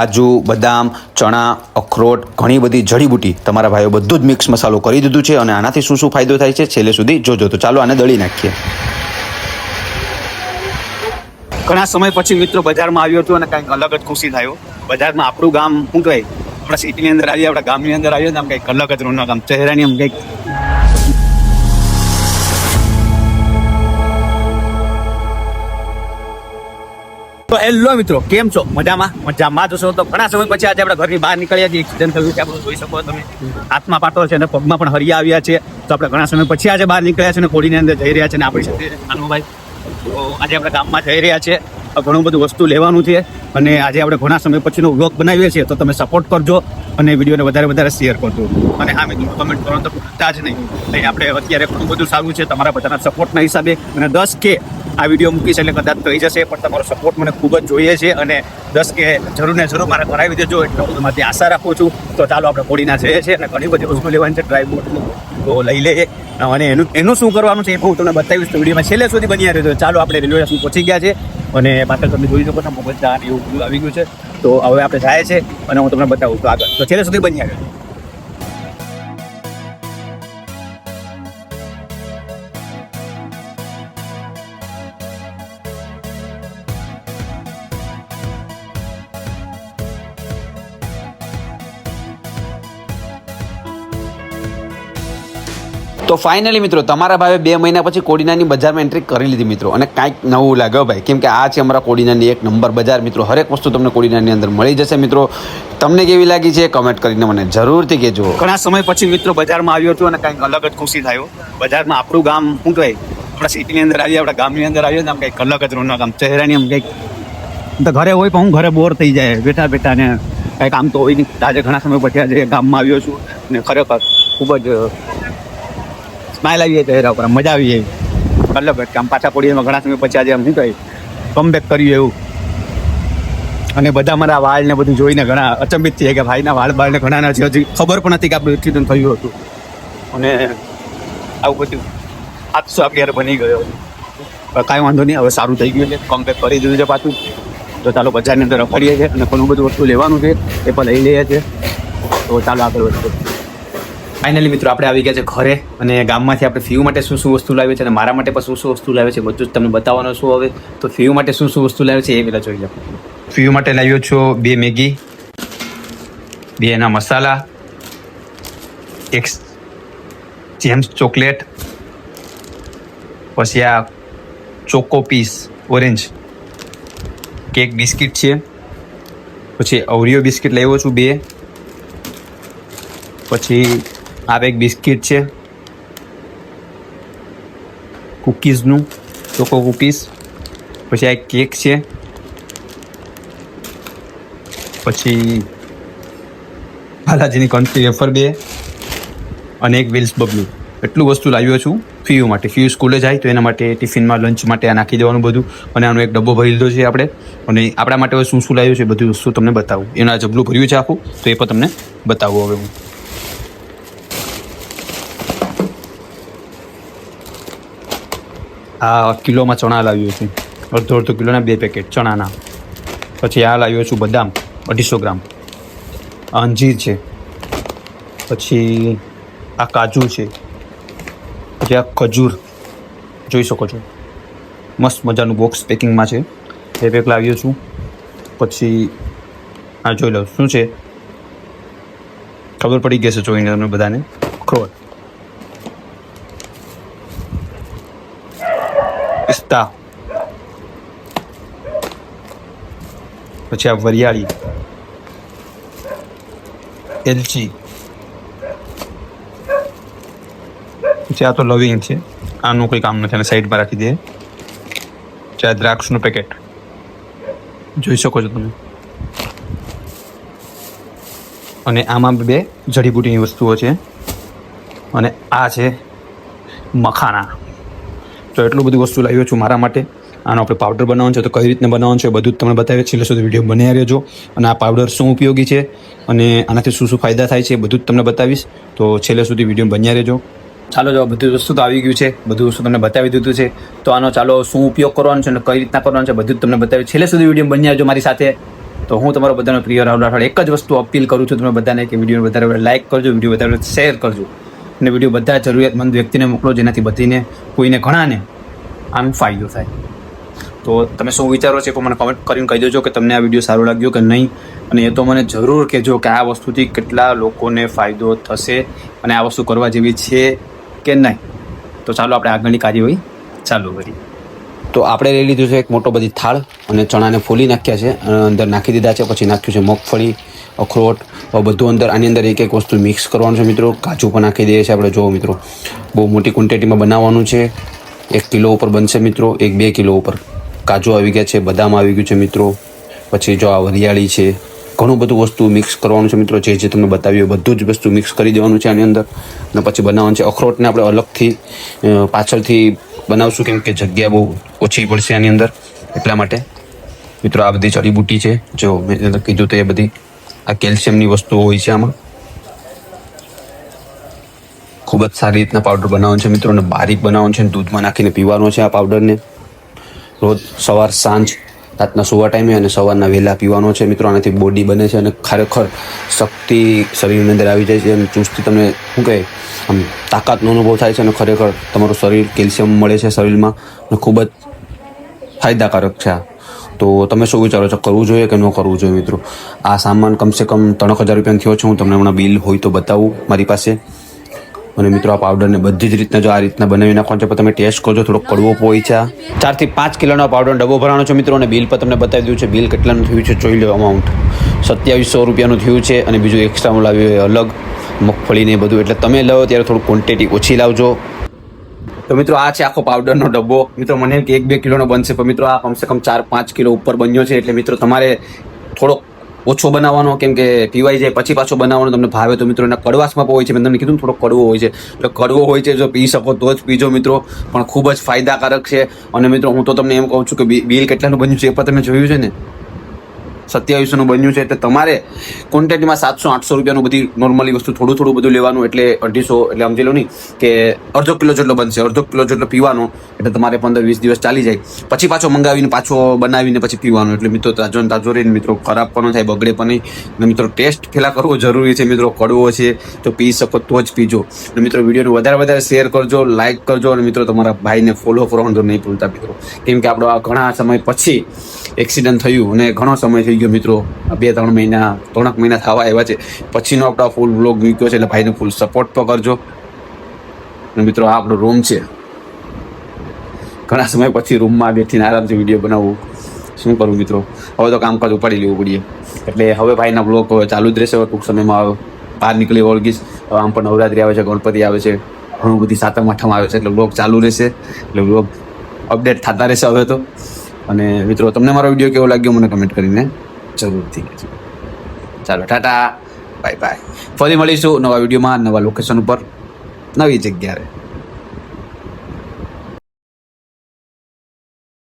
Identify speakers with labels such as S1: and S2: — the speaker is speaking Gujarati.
S1: કાજુ, બદામ, ચણા, અખરોટ, ઘણી બધી જડીબુટી તમારા ભાઈઓ બધું જ મિક્સ મસાલો કરી દીધું છે અને આનાથી શું શું ફાયદો થાય છે છેલ્લે સુધી જોજો. તો ચાલો આને દળી નાખીએ. ઘણા સમય પછી મિત્રો બજારમાં આવ્યો હતો અને કંઈક અલગ જ ખુશી થયો. બજારમાં આપણું ગામ શું કહેવાય? આપણા સિટીની અંદર આવીએ, આપણા ગામની અંદર આવીએ ને આમ કંઈક અલગ જ રોનક, આમ ચહેરાની આમ કંઈક તો હેલો મિત્રો, કેમ છો? મજામાં? મજામાં જશો તો ઘણા સમય પછી આજે આપણે ઘરની બહાર નીકળ્યા છીએ. એક્સિડન્ટ થયું છે, આપણે જોઈ શકો તમે. હાથમાં પાટો છે અને પગમાં પણ હરિયા આવ્યા છે. તો આપણે ઘણા સમય પછી આજે બહાર નીકળ્યા છે અને કોડીની અંદર જઈ રહ્યા છે અને આપણી સાથે અનુભાઈ. તો આજે આપણે ગામમાં જઈ રહ્યા છે. ઘણું બધું વસ્તુ લેવાનું છે. અને આજે આપણે ઘણા સમય પછીનો વ્લોગ બનાવીએ છીએ. તો તમે સપોર્ટ કરજો અને વિડીયોને વધારે વધારે શેર કરજો. અને હા મિત્રો કમેન્ટ કરવાનું તો ભૂલતા જ નહીં. નહીં આપણે અત્યારે ઘણું બધું સારું છે. તમારા બધાના સપોર્ટના હિસાબે. અને દસ કે આ વીડિયો મૂકીશ એટલે કદાચ થઈ જશે, પણ તમારો સપોર્ટ મને ખૂબ જ જોઈએ છે અને દસ કે જરૂર ને જરૂર મારે કરાવી દેજો એટલે હું તમારી આશા રાખું છું. તો ચાલો આપણે કોડીના જઈએ છીએ અને ઘણી બધી વસ્તુ લેવાની છે ડ્રાઈવ બોટનું તો લઈ લઈએ. અને એનું એનું શું કરવાનું છે એ હું તમને બતાવીશ. તો વિડીયોમાં છેલ્લે સુધી બની રહ્યો ચાલો આપણે રેલવે સ્ટેશન પહોંચી ગયા છે અને પાછળ તમે જોઈ શકો છો મગજ ચા એવું બધું આવી ગયું છે. તો હવે આપણે જાય છે અને હું તમને બતાવું તો આગળ. તો છેલ્લે સુધી બની રહ્યો તો ફાઇનલી મિત્રો, તમારા ભાવે બે મહિના પછી કોડીનાની બજારમાં એન્ટ્રી કરી લીધી મિત્રો. અને કાંઈક નવું લાગ્યો ભાઈ. કેમ કે આ છે અમારા કોડીનાની એક નંબર બજાર મિત્રો. હરેક વસ્તુ તમને કોડીનાની અંદર મળી જશે મિત્રો. તમને કેવી લાગી છે કમેન્ટ કરીને મને જરૂરથી કહેજો. ઘણા સમય પછી મિત્રો બજારમાં આવ્યો હતો અને કાંઈક અલગ જ ખુશી થયો. બજારમાં આપણું ગામ શું કહેવાય? આપણા સિટીની અંદર આવીએ, આપણા ગામની અંદર આવીએ આમ કંઈક અલગ જ રોનક, આમ ચહેરાની આમ કંઈક તો ઘરે હોય પણ હું ઘરે બોર થઈ જાય, બેઠા બેઠા ને કંઈક આમ તો હોય નહીં. આજે ઘણા સમય પછી આજે ગામમાં આવ્યો છું અને ખરેખર ખૂબ જ સ્માઇલ આવી જાય ચહેરા ઉપર મજા આવી જાય. અલગ જ આમ પાછા પડીએ ઘણા સમય પછી આજે આમ શું કહે કમબેક કર્યું એવું. અને બધા મારા વાળ ને બધું જોઈને ઘણા અચંબિત થઈ કે ભાઈના વાળ બાળ ને ઘણા હજી હજી ખબર પણ નથી કે આપણું એક્સિડન્ટ થયું હતું. અને આવું બધું હાદસો આપણે બની ગયો. કાંઈ વાંધો નહીં, હવે સારું થઈ ગયું છે. કમબેક કરી દીધું છે પાછું. તો ચાલો બજારની અંદર રખડીએ છીએ અને ઘણું બધું વસ્તુ લેવાનું છે, એ પણ લઈ લઈએ છીએ. તો ચાલો આગળ વધીએ. ફાઇનલી મિત્રો, આપણે આવી ગયા છે ઘરે અને ગામમાંથી આપણે ફીવ માટે શું શું વસ્તુ લાવ્યો છે અને મારા માટે પણ શું શું વસ્તુ લાવે છે, બધું જ તમને બતાવવાનું શું હવે. તો ફીવ માટે શું શું વસ્તુ લાવે છે એ પહેલાં જોઈ લો. ફીવ માટે લાવ્યો છો બે મેગી, બે એના મસાલા, એક જેમ્સ ચોકલેટ, પછી આ choco pies orange, cake biscuit છે, પછી ઓરિયો બિસ્કિટ લાવ્યો છું બે, પછી આ એક બિસ્કિટ છે કુકીઝનું ચોકો કુકીઝ પછી આ એક કેક છે પછી બાલાજીની કંટ્રી વેફર બે અને એક વિલ્સ બબલું એટલું વસ્તુ લાવ્યો છું ફીયુ માટે ફીયુ સ્કૂલે જાય તો એના માટે ટિફિનમાં લંચ માટે આ નાખી દેવાનું બધું અને આનો એક ડબ્બો ભરી લીધો છે આપણે અને આપણા માટે હવે શું શું લાવ્યું છે બધું વસ્તુ તમને બતાવું એના જબલું ભર્યું છે આખું તો એ પણ તમને બતાવું હવે હું આ કિલોમાં ચણા લાવ્યો છું. અડધો અડધો કિલોના બે પેકેટ ચણાના. પછી આ લાવ્યો છું બદામ, અઢીસો ગ્રામ. અંજીર છે. પછી આ કાજુ છે. પછી આ ખજૂર. જોઈ શકો છો. મસ્ત મજાનું બોક્સ પેકિંગમાં છે. એ પેક લાવ્યો છું. પછી આ જોઈ લો, શું છે? ખબર પડી ગઈ છે જોઈને તમને બધાને. ખબર. પિસ્તા પછી આ વરિયાળી. એલચી. પછી આ તો લવિંગ છે. આનું કોઈ કામ નથી અને સાઈડમાં રાખી દે. ચા દ્રાક્ષનું પેકેટ. જોઈ શકો છો તમે. અને આમાં બે જડીબુટીની વસ્તુઓ છે. અને આ છે મખાના. તો એટલું બધું વસ્તુ લાવ્યો છું મારા માટે. આનો આપણે પાવડર બનાવવાનો છે તો કઈ રીતને બનાવવાનું છે બધું જ તમને બતાવીએ. છેલ્લે સુધી વીડિયો બનાવી રહેજો. અને આ પાવડર શું ઉપયોગી છે અને આનાથી શું શું ફાયદા થાય છે બધું જ તમને બતાવીશ. તો છેલ્લે સુધી વીડિયો બન્યા રહેજો. ચાલો જો બધું વસ્તુ તો આવી ગયું છે. બધું વસ્તુ તમને બતાવી દીધું છે. તો આનો ચાલો શું ઉપયોગ કરવાનો છે અને કઈ રીતના કરવાનો છે બધું જ તમને બતાવ્યું છેલ્લે સુધી વીડિયો બન્યા રહેજો મારી સાથે. તો હું તમારો બધાનો પ્રિય રાહુલ રાઠોડ એક જ વસ્તુ અપીલ કરું છું તમે બધાને કે વીડિયો વધારે લાઇક કરજો, વીડિયો વધારે શેર કરજો. અને વીડિયો બધા જરૂરિયાતમંદ વ્યક્તિને મોકલો, જેનાથી બધીને કોઈને ઘણાને આમ ફાયદો થાય. તો તમે શું વિચારો છો એ મને કમેન્ટ કરીને કહી દેજો કે તમને આ વીડિયો સારો લાગ્યો કે નહીં. અને એ તો મને જરૂર કહેજો કે આ વસ્તુથી કેટલા લોકોને ફાયદો થશે અને આ વસ્તુ કરવા જેવી છે કે નહીં. તો ચાલો આપણે આગળની કાર્યવાહી ચાલુ કરીએ. તો આપણે લઈ લીધું છે એક મોટો બધી થાળ અને ચણાને ફોલી નાખ્યા છે અંદર નાખી દીધા છે, પછી નાખ્યું છે મગફળી અખરોટ બધું અંદર, આની અંદર એક એક વસ્તુ મિક્સ કરવાનું છે મિત્રો. કાજુ પણ નાખી દઈએ છીએ આપણે, જુઓ મિત્રો. બહુ મોટી ક્વોન્ટિટીમાં બનાવવાનું છે. એક કિલો ઉપર બનશે મિત્રો, એક બે કિલો ઉપર. કાજુ આવી ગયા છે, બદામ આવી ગયું છે મિત્રો. પછી જો આ વરિયાળી છે, ઘણું બધું વસ્તુ મિક્સ કરવાનું છે મિત્રો. જે જે તમને બતાવ્યું બધું જ વસ્તુ મિક્સ કરી દેવાનું છે આની અંદર. અને પછી બનાવવાનું છે અખરોટને આપણે અલગથી પાછળથી બનાવશું, કેમ કે જગ્યા બહુ ઓછી પડશે આની અંદર. એટલા માટે મિત્રો આ બધી જડીબુટી છે. જો મેં કીધું તો એ બધી આ કેલ્શિયમની વસ્તુઓ હોય છે આમાં. ખૂબ જ સારી રીતના પાવડર બનાવવાનો છે મિત્રોને બારીક બનાવવાનો છે દૂધમાં નાખીને પીવાનો છે આ પાવડરને રોજ સવાર, સાંજ, રાતના સુવા ટાઈમે અને સવારના વહેલા પીવાનો છે મિત્રો. આનાથી બોડી બને છે અને ખરેખર શક્તિ શરીરની અંદર આવી જાય છે અને ચુસ્તી તમને શું કહે, આમ તાકાતનો અનુભવ થાય છે અને ખરેખર તમારું શરીર કેલ્શિયમ મળે છે શરીરમાં અને ખૂબ જ ફાયદાકારક છે આ. તો તમે શું વિચારો છો? કરવું જોઈએ કે ન કરવું જોઈએ મિત્રો? આ સામાન કમસે કમ ત્રણ હજાર રૂપિયાનો થયો છે. હું તમને હમણાં બિલ હોય તો બતાવું મારી પાસે. અને મિત્રો, આ પાવડરને બધી જ રીતના જો આ રીતના બનાવી નાખવાનો છે પણ તમે ટેસ્ટ કરજો. થોડો કડવો હોય છે ચારથી પાંચ કિલોનો પાવડર ડબ્બો ભરાવાનો છે મિત્રો, અને બિલ પર તમને બતાવી દીધું છે, બિલ કેટલાનું થયું છે જોઈ લો અમાઉન્ટ સત્યાવીસો રૂપિયાનું થયું છે, અને બીજું એક્સ્ટ્રા લાવ્યું હોય અલગ મગફળીને બધું. એટલે તમે લો, ત્યારે થોડું ક્વોન્ટિટી ઓછી લાવજો. તો મિત્રો આ છે આખો પાવડરનો ડબ્બો. મિત્રો મને કે એક બે કિલોનો બનશે, પણ મિત્રો આ કમસે કમ ચાર પાંચ કિલો ઉપર બન્યો છે. એટલે મિત્રો તમારે થોડો ઓછો બનાવવાનો, કેમ કે પીવાઈ જાય, પછી પાછો બનાવવાનો તમને ભાવે તો મિત્રો એના કડવાશમાં પણ હોય છે. મેં તમને કીધું થોડો કડવો હોય છે. એટલે કડવો હોય છે, જો પી શકો તો જ પીજો મિત્રો. પણ ખૂબ જ ફાયદાકારક છે. અને મિત્રો હું તો તમને એમ કહું છું કે બિલ કેટલાનું બન્યું છે એ પણ તમે જોયું છે ને? સત્યાવીસોનું બન્યું છે. એટલે તમારે ક્વોન્ટિટીમાં સાતસો, આઠસો રૂપિયાનું બધી નોર્મલી વસ્તુ થોડું થોડું બધું લેવાનું એટલે અઢીસો, એટલે સમજી લો નહીં કે અડધો કિલો જેટલો બનશે, અડધો કિલો જેટલો પીવાનો, એટલે તમારે પંદર વીસ દિવસ ચાલી જાય. પછી પાછો મંગાવીને, પાછો બનાવીને પછી પીવાનો. એટલે મિત્રો, તાજો તાજો રહીને મિત્રો, ખરાબ પણ થાય, બગડે પણ નહીં. મિત્રો, ટેસ્ટ પહેલાં કરવો જરૂરી છે મિત્રો, કડવો છે, તો પી શકો તો જ પીજો. અને મિત્રો, વિડીયોને વધારે વધારે શેર કરજો લાઇક કરજો, અને મિત્રો, તમારા ભાઈને ફોલો કરવાનું તો નહીં ભૂલતા મિત્રો. કેમ કે આપણો આ ઘણા સમય પછી એક્સિડન્ટ થયું અને ઘણો સમય થઈ ગયો મિત્રો. બે, ત્રણ મહિના, ત્રણક મહિના થવા આવ્યા છે. પછીનો આપણો ફૂલ બ્લોગ મૂક્યો છે એટલે ભાઈને ફૂલ સપોર્ટ પણ કરજો. અને મિત્રો, આ આપણો રૂમ છે. ઘણા સમય પછી રૂમમાં બેઠીને આરામથી વીડિયો બનાવવું શું કરું મિત્રો? હવે તો કામકાજ ઉપાડી લેવું પડીએ. એટલે હવે ભાઈના બ્લોગ ચાલુ જ રહેશે. હવે ટૂંક સમયમાં હવે બહાર નીકળી ઓળગીશ હવે આમ પણ નવરાત્રી આવે છે, ગણપતિ આવે છે. ઘણું બધી સાતમ, આઠમ આવે છે. એટલે બ્લોગ ચાલુ રહેશે. એટલે બ્લોગ અપડેટ થતા રહેશે હવે તો. અને મિત્રો, તમને મારો વીડિયો કેવો લાગ્યો મને કમેન્ટ કરીને. જરૂરથી છે ચાલો, ટાટા. બાય બાય ફરી મળીશું નવા વિડીયોમાં, નવા લોકેશન ઉપર. નવી જગ્યાએ.